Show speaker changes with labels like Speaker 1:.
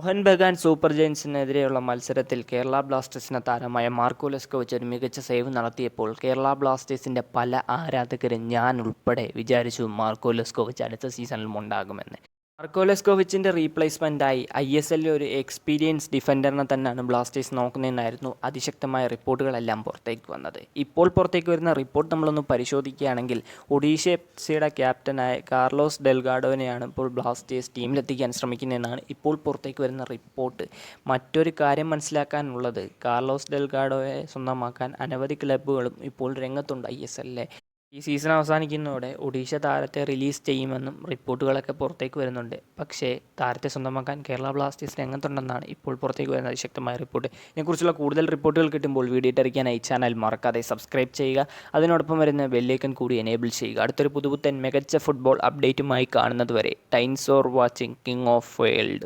Speaker 1: Mohan Bagan super ജയൻസിനെതിരെയുള്ള മത്സരത്തിൽ കേരള ബ്ലാസ്റ്റേഴ്സിന് താരമായ മാർക്കോലസ് കോച്ച് ഒരു മികച്ച സേവ് നടത്തിയപ്പോൾ കേരള ബ്ലാസ്റ്റേഴ്സിന്റെ പല ആരാധകരും ഞാൻ ഉൾപ്പെടെ വിചാരിച്ചു മാർക്കോലസ് കോച്ച് അടുത്ത സീസണിലും ഉണ്ടാകുമെന്ന് മാർക്കോ ലെസ്കോവിച്ചിന്റെ റീപ്ലേസ്മെന്റായി ഐ എസ് എല്ലിൽ ഒരു എക്സ്പീരിയൻസ് ഡിഫൻഡറിനെ തന്നെയാണ് ബ്ലാസ്റ്റേഴ്സ് നോക്കുന്നതെന്നായിരുന്നു അതിശക്തമായ റിപ്പോർട്ടുകളെല്ലാം പുറത്തേക്ക് വന്നത്. ഇപ്പോൾ പുറത്തേക്ക് വരുന്ന റിപ്പോർട്ട് നമ്മളൊന്ന് പരിശോധിക്കുകയാണെങ്കിൽ ഒഡീഷ എഫ് സിയുടെ ക്യാപ്റ്റനായ കാർലോസ് ഡെൽഗാഡോനെയാണ് ഇപ്പോൾ ബ്ലാസ്റ്റേഴ്സ് ടീമിലെത്തിക്കാൻ ശ്രമിക്കുന്നതെന്നാണ് ഇപ്പോൾ പുറത്തേക്ക് വരുന്ന റിപ്പോർട്ട്. മറ്റൊരു കാര്യം മനസ്സിലാക്കാനുള്ളത് കാർലോസ് ഡെൽഗാഡോയെ സ്വന്തമാക്കാൻ അനവധി ക്ലബ്ബുകളും ഇപ്പോൾ രംഗത്തുണ്ട് ഐ എസ് എല്ലിലെ. ഈ സീസൺ അവസാനിക്കുന്നതോടെ ഒഡീഷ താരത്തെ റിലീസ് ചെയ്യുമെന്നും റിപ്പോർട്ടുകളൊക്കെ പുറത്തേക്ക് വരുന്നുണ്ട്. പക്ഷേ താരത്തെ സ്വന്തമാക്കാൻ കേരള ബ്ലാസ്റ്റേഴ്സ് രംഗത്തുണ്ടെന്നാണ് ഇപ്പോൾ പുറത്തേക്ക് വരുന്ന അതിശക്തമായ റിപ്പോർട്ട്. ഇതിനെക്കുറിച്ചുള്ള കൂടുതൽ റിപ്പോർട്ടുകൾ കിട്ടുമ്പോൾ വീഡിയോ ഇട്ടറിക്കാനായി ചാനൽ മറക്കാതെ സബ്സ്ക്രൈബ് ചെയ്യുക. അതിനോടൊപ്പം വരുന്ന ബെല്ലേക്കൻ കൂടി എനേബിൾ ചെയ്യുക. അടുത്തൊരു പുതുപുത്തൻ മികച്ച ഫുട്ബോൾ അപ്ഡേറ്റുമായി കാണുന്നതുവരെ times or watching king of world